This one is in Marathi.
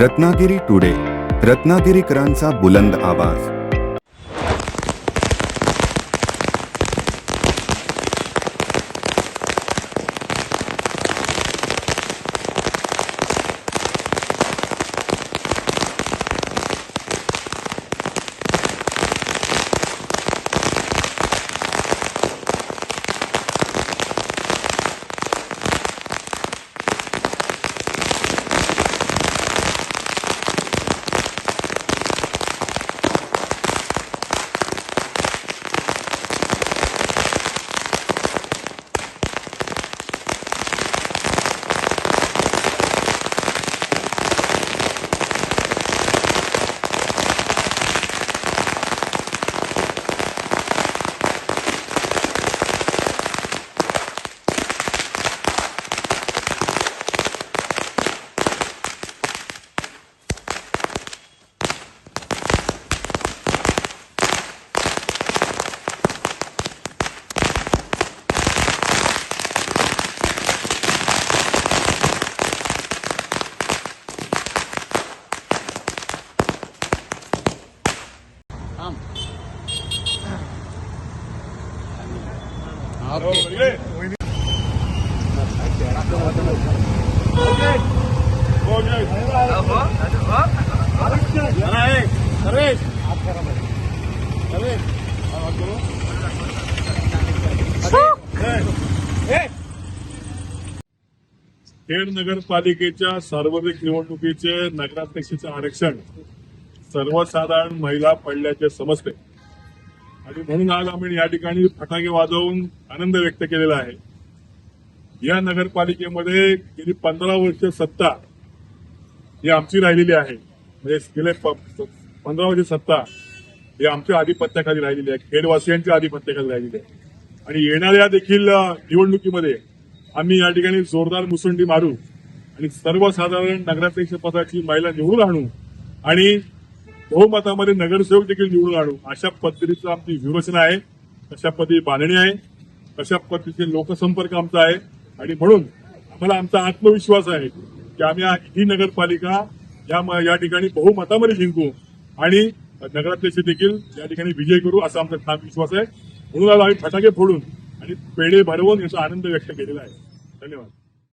रत्नागिरी टुडे रत्नागिरीकरांचा बुलंद आवाज. खेड नगरपालिकेच्या सार्वत्रिक निवडणुकीचे नगराध्यक्षाचे आरक्षण सर्वसाधारण महिला पडल्याचे समजते. आणि म्हणून आज आम्ही या ठिकाणी फटाके वाजवून आनंद व्यक्त केलेला आहे. या नगरपालिकेमध्ये गेली पंधरा वर्ष सत्ता ही आमची राहिलेली आहे. म्हणजे गेले प- पंधरा वर्ष सत्ता ही आमच्या आधिपत्याखाली राहिलेली आहे. खेडवासियांच्या आधिपत्याखाली राहिलेली आहे. आणि येणाऱ्या देखील निवडणुकीमध्ये आम्ही या ठिकाणी जोरदार मुसंडी मारू आणि सर्वसाधारण नगराध्यक्ष पदाची महिला निवडून आणू आणि बहुमतामध्ये नगरसेवक देखील निवडून आणू. अशा पद्धतीचं आमची व्यूहरचना आहे. अशा पद्धती बांधणी आहे. अशा पद्धतीचे लोकसंपर्क आमचा आहे. आणि म्हणून आम्हाला आमचा आत्मविश्वास आहे की आम्ही ही नगरपालिका या या ठिकाणी बहुमतामध्ये जिंकू आणि नगराध्यक्ष देखील या ठिकाणी विजय करू असा आमचा ठाम विश्वास आहे. म्हणून आज आम्ही फटाके फोडून आणि पेढे भरवून याचा आनंद व्यक्त केलेला आहे. धन्यवाद.